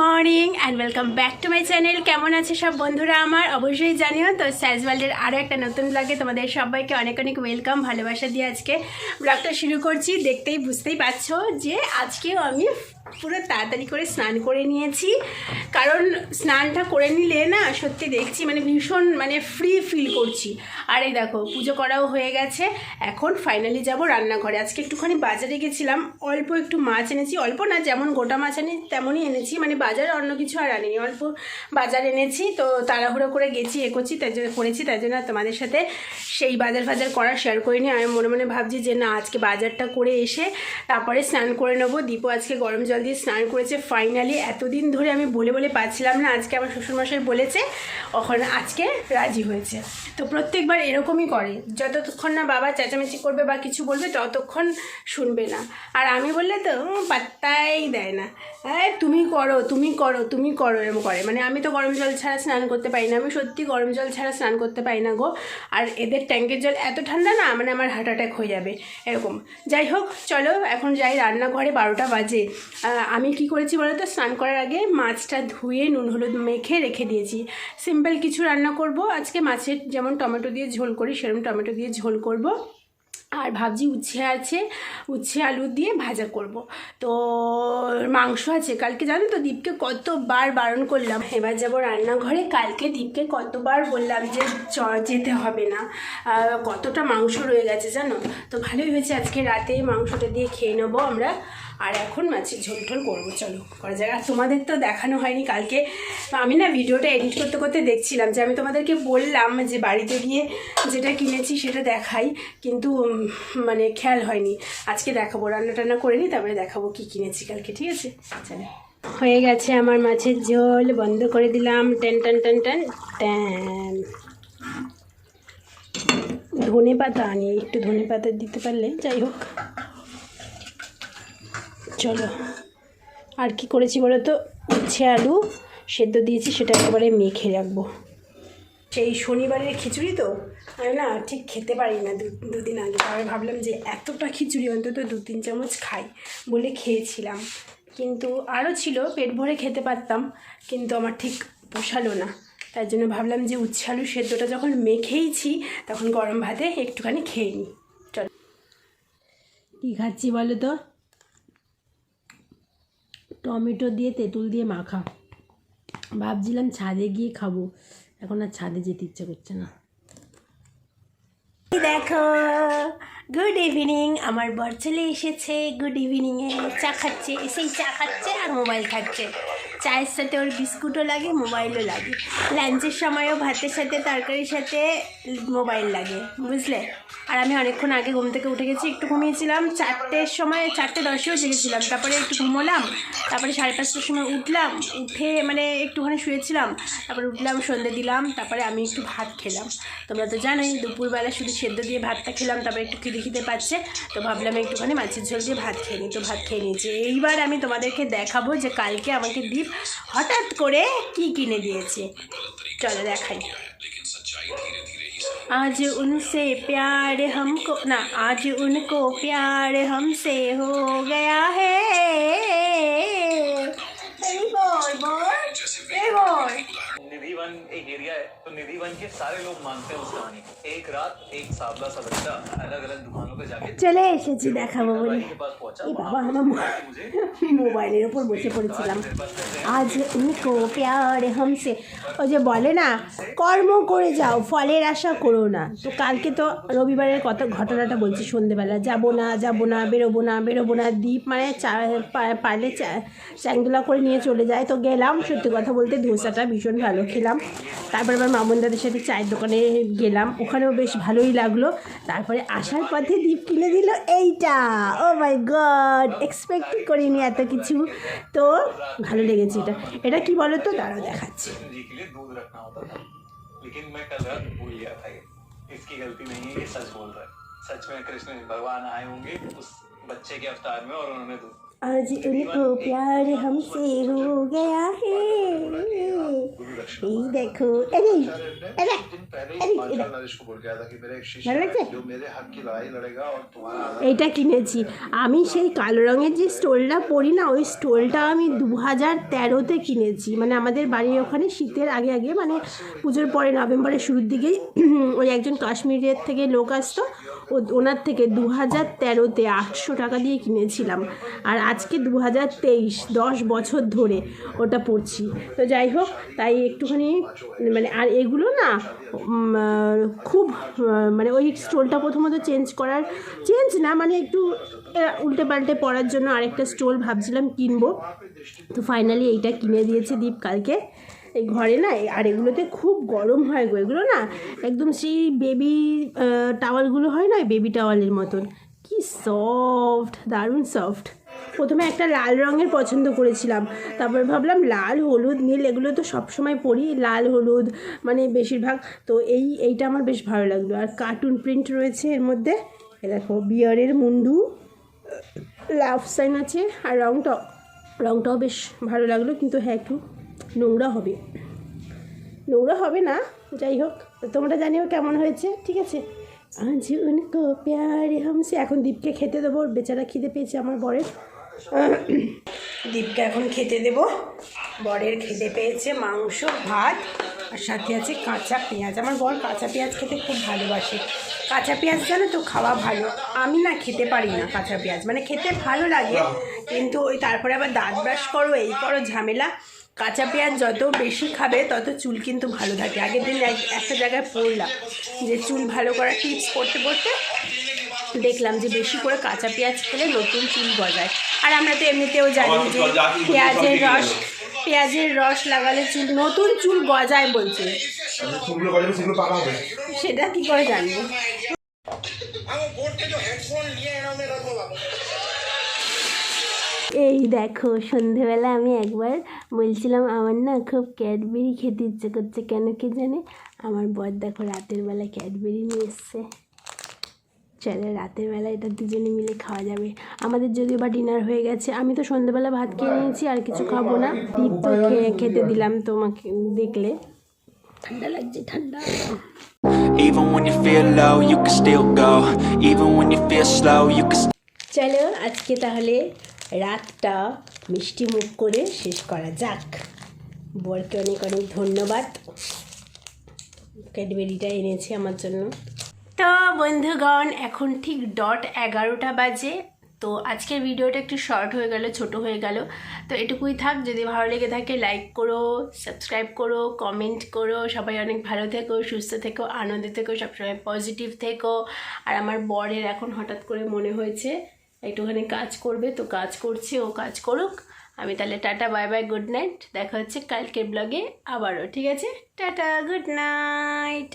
Morning and welcome back to my channel কেমন আছে সব বন্ধুরা আমার? অবশ্যই জানিও। তো স্যাজ ওয়ার্ল্ডের আরও একটা নতুন ব্লগে তোমাদের সবাইকে অনেক অনেক ওয়েলকাম ভালোবাসা দিয়ে আজকে ব্লগটা শুরু করছি। দেখতেই বুঝতেই পারছ যে আজকেও আমি পুরো তাড়াতাড়ি করে স্নান করে নিয়েছি। কারণ স্নানটা করে নিলে না, সত্যি দেখছি মানে ভীষণ মানে ফ্রি ফিল করছি। আর এই দেখো, পুজো করাও হয়ে গেছে। এখন ফাইনালি যাব রান্নাঘরে। আজকে একটুখানি বাজারে গেছিলাম, অল্প একটু মাছ এনেছি। অল্প না, যেমন গোটা মাছ আনি, তেমনই এনেছি। মানে বাজারে অন্য কিছু আর আনিনি, অল্প বাজার এনেছি। তো তাড়াহুড়ো করে গেছি, এ করছি তাই জন্য করেছি তাই জন্য তোমাদের সাথে সেই বাজার ফাজার করা শেয়ার করিনি। আমি মনে মনে ভাবছি যে না, আজকে বাজারটা করে এসে তারপরে স্নান করে নেব। দীপু আজকে গরম জল দিয়ে স্নান করেছে। ফাইনালি এতদিন ধরে আমি বলে বলে পাচ্ছিলাম না, আজকে আমার শ্বশুরমশাই বলেছে ওখানে আজকে রাজি হয়েছে। তো প্রত্যেকবার এরকমই করে। যতক্ষণ না বাবা চেঁচামেচি করবে বা কিছু বলবে, ততক্ষণ শুনবে না। আর আমি বললে তো পাত্তাই দেয় না। হ্যাঁ তুমি করো তুমি করো তুমি করো, এরকম করে। মানে আমি তো গরম জল ছাড়া স্নান করতে পারি না। আমি সত্যি গরম জল ছাড়া স্নান করতে পারি না গো। আর এদের ট্যাঙ্কের জল এত ঠান্ডা না মানে আমার হার্ট অ্যাটাক হয়ে যাবে, এরকম। যাই হোক, চলো, এখন যাই রান্নাঘরে, বারোটা বাজে। আমি কি করেছি বলো তো? স্নান করার আগে মাছটা ধুয়ে নুন, হলুদ মেখে রেখে দিয়েছি। সিম্পল কিছু রান্না করব। আজকে মাছের যেমন টমেটো দিয়ে ঝোল করি, সেরকম টমেটো দিয়ে ঝোল করব। আর ভাবছি উচ্ছে আছে, উচ্ছে আলু দিয়ে ভাজা করব। তো, মাংস আছে কালকে, জানো তো? দীপকে কতবার বারণ করলাম। এবার যাব রান্নাঘরে। কালকে দীপকে কতবার বললাম যে, চ, যেতে হবে না। কতটা মাংস রয়ে গেছে, জানো? তো ভালোই হয়েছে। আজকে রাতে মাংসটা দিয়ে খেয়ে নেব আমরা। আর এখন মাছের ঝোল টোল করব, চলো, করা যাক। আর তোমাদের তো দেখানো হয়নি কালকে। আমি না ভিডিওটা এডিট করতে করতে দেখছিলাম যে আমি তোমাদেরকে বললাম যে বাড়িতে গিয়ে যেটা কিনেছি সেটা দেখাই, কিন্তু মানে খেয়াল হয়নি। আজকে দেখাবো, রান্না টান্না করে নিই, তারপরে দেখাবো কি কিনেছি কালকে, ঠিক আছে? চলো। হয়ে গেছে আমার মাছের ঝোল, বন্ধ করে দিলাম টেন টান টান টান ট্যান। ধনে পাতা আনি, একটু ধনে পাতা দিতে পারলে, যাই হোক। চলো। আর কি করেছি বলো তো? উচ্ছে আলু সেদ্ধ দিয়েছি, সেটা একেবারে মেখে রাখব। সেই শনিবারের খিচুড়ি তো? আমি না ঠিক খেতে পারি না দুদিন আগে। তারপরে ভাবলাম যে এতটা খিচুড়ি, অন্তত দু তিন চামচ খাই বলে খেয়েছিলাম। কিন্তু আরও ছিল, পেট ভরে খেতে পারতাম, কিন্তু আমার ঠিক পোষালো না। তার জন্য ভাবলাম যে উচ্ছে আলু সেদ্ধটা যখন মেখেইছি, তখন গরম ভাতে একটুখানি খেয়ে নিই। চলো। কী খাচ্ছি বলো তো? টমেটো দিয়ে, তেঁতুল দিয়ে মাখা। ভাবছিলাম ছাদে গিয়ে খাব। এখন আর ছাদে যেতে ইচ্ছে করছে না। দেখো গুড ইভিনিং আমার বর চলে এসেছে। গুড ইভিনিংয়ে চা খাচ্ছে এসেই চা খাচ্ছে আর মোবাইল খাচ্ছে। চায়ের সাথে ওর বিস্কুটও লাগে, মোবাইলও লাগে। লাঞ্চের সময়ও ভাতের সাথে, তরকারির সাথে মোবাইল লাগে, বুঝলে? আর আমি অনেকক্ষণ আগে ঘুম থেকে উঠে গেছি, একটু ঘুমিয়েছিলাম। চারটের সময়, চারটে দশেও জেগেছিলাম। তারপরে একটু ঘুমোলাম, তারপরে সাড়ে পাঁচটার সময় উঠলাম, উঠে মানে একটুখানি শুয়েছিলাম, তারপরে উঠলাম, সন্ধে দিলাম, তারপরে আমি একটু ভাত খেলাম। তোমরা তো জানোই, দুপুরবেলা শুধু সেদ্ধ দিয়ে ভাতটা খেলাম, তারপরে একটু খিদে খিদে পাচ্ছে, তো ভাবলাম একটুখানি মাছের ঝোল দিয়ে ভাত খেয়ে নিই তো ভাত খেয়ে নিয়েছি। এইবার আমি তোমাদেরকে দেখাবো যে কালকে আমাকে দীপ হঠাৎ করে কি কিনে দিয়েছে চলো দেখাই आज उनसे प्यार हमको ना आज उनको प्यार हमसे हो गया है एक एरिया है तो निधि वन के सारे लोग मानते हैं उस कहानी को। एक रात एक सावला सा बच्चा अलग अलग दुकानों पे जाके চলে এসেছি দেখাবো বলে के पास पहुंचा এই বাবা আমার মো- মোবাইলের ওপর বসে পড়েছিলাম আজ উনকো প্যার হামসে ওই যে বলে না কর্ম করে যাও ফলের আশা করো না তো কালকে তো রবিবারের কত ঘটনাটা বলছি সন্ধেবেলা যাবো না যাবো না বেরোবো না বেরোবো না দ্বীপ মানে চা পা- পারলে চা- চ্যাংদোলা করে নিয়ে চলে যায় তো গেলাম সত্যি কথা বলতে ধোসাটা ভীষণ ভালো খেলাম তারপর আবার মামুন দাদের সাথে চায়ের দোকানে গেলাম ওখানেও বেশ ভালোই লাগলো তারপরে আসার পথে দ্বীপ কিনে দিল এইটা ও মাই গড এক্সপেক্টই করিনি এত কিছু তো ভালো লেগেছে এটা এটা কি বলো তো দাঁড়াও দেখাচ্ছি कृष्ण जी के लिए दूध रखना होता था लेकिन मैं कल रात भूल गया था ये इसकी गलती नहीं है ये सच बोल रहा है सच में कृष्ण भगवान आए होंगे उस बच्चे के अवतार में और उन्होंने दूध आज उनको प्यार हमसे हो गया है। ये देखो, अरे अरे এটা কিনেছি। আমি সেই কালো রঙের যে স্টোলটা পরি না, ওই স্টোলটা আমি দু হাজার তেরোতে কিনেছি। মানে আমাদের বাড়ির ওখানে শীতের আগে আগে মানে পুজোর পরে নভেম্বরের শুরুর দিকেই ওই একজন কাশ্মীরের থেকে লোক আসতো। ও, ওনার থেকে দু হাজার তেরোতে আটশো টাকা দিয়ে কিনেছিলাম। আর আজকে দু হাজার তেইশ, দশ বছর ধরে ওটা পড়ছি। তো যাই হোক, তাই একটুখানি মানে আর এগুলো না খুব মানে ওই স্টোলটা প্রথমত চেঞ্জ করার, চেঞ্জ না মানে একটু উল্টে পাল্টে পড়ার জন্য আরেকটা স্টোল ভাবছিলাম কিনবো। তো ফাইনালি এইটা কিনে দিয়েছে দীপ কালকে। এই ঘরে না আর এগুলোতে খুব গরম হয় গো। এগুলো না, একদম সেই বেবি টাওয়ালগুলো হয় না বেবি টাওয়ালের মতন। কি সফট দারুণ সফট প্রথমে একটা লাল রঙের পছন্দ করেছিলাম। তারপর ভাবলাম লাল, হলুদ, নীল এগুলো তো সবসময় পরি, লাল, হলুদ মানে বেশিরভাগ। তো এই, এইটা আমার বেশ ভালো লাগল। আর কার্টুন প্রিন্ট রয়েছে এর মধ্যে। এ দেখো, বিয়ারের মুন্ডু লাভ সাইন আছে, আর রঙটাও রঙটাও বেশ ভালো লাগল। কিন্তু হ্যাঁ একটু নোংরা হবে। নোংরা হবে না, যাই হোক। তোমরা জানিও কেমন হয়েছে, ঠিক আছে? আজ উনকো প্যারে হামসে এখন দীপকে খেতে দেবো বেচারা খিদে পেয়েছে আমার বরের। দীপকে এখন খেতে দেব। বরের খেতে পেয়েছে মাংস, ভাত, আর সাথে আছে কাঁচা পেঁয়াজ। আমার বর কাঁচা পেঁয়াজ খেতে খুব ভালোবাসে। কাঁচা পেঁয়াজ জানো তো, খাওয়া ভালো। আমি না খেতে পারি না কাঁচা পেঁয়াজ। মানে খেতে ভালো লাগে, কিন্তু ওই তারপরে আবার দাঁত ব্রাশ করো, এই করো, ঝামেলা। কাঁচা পেঁয়াজ যত বেশি খাবে, তত চুল কিন্তু ভালো থাকে। আগের দিন এক- একটা জায়গায় পড়লাম যে চুল ভালো করার টিপস করতে পড়তে দেখলাম যে বেশি করে কাঁচা পেঁয়াজ খেলে নতুন চুল গজায়। আর আমরা তো এমনিতেও জানি যে পেঁয়াজের রস পেঁয়াজের রস লাগালে চুল নতুন চুল গজায় বলছে। সেটা কি করে জানব? এই দেখো সন্ধেবেলা আমি একবার বলছিলাম আমার না খুব ক্যাডবেরি খেতে ইচ্ছে করছে। কেন কি জানে? আমার বর দেখো রাতের বেলা ক্যাডবেরি নিয়ে এসছে। চলে রাতের বেলা এটা দুজনে মিলে খাওয়া যাবে। আমাদের যদিও বা ডিনার হয়ে গেছে আমি তো সন্ধেবেলা ভাত খেয়ে নিয়েছি আর কিছু খাব না। দীপ তো খেতে দিলাম তোমাকে দেখলে। ঠান্ডা লাগছে ঠান্ডা। Even when you feel low, you can still go. Even when you feel slow, you can চলো আজকে তাহলে রাতটা মিষ্টি মুখ করে শেষ করা যাক। বরকে অনেক অনেক ধন্যবাদ। ক্যাডবেরিটা এনেছে আমার জন্য। তো বন্ধুগণ, এখন ঠিক ডট এগারোটা বাজে। তো আজকের ভিডিওটা একটু শর্ট হয়ে গেল, ছোট হয়ে গেল। তো এটুকুই থাক, যদি ভালো লেগে থাকে লাইক করো সাবস্ক্রাইব করো কমেন্ট করো। সবাই অনেক ভালো থেকো, সুস্থ থেকো, আনন্দে থেকো, সবসময় পজিটিভ থেকো। আর আমার বরের এখন হঠাৎ করে মনে হয়েছে, একটুখানি কাজ করবে, তো কাজ করছে, ও কাজ করুক। আমি তাহলে tata bye bye good night দেখা হচ্ছে কালকের ব্লগে আবারও, ঠিক আছে? Tata good night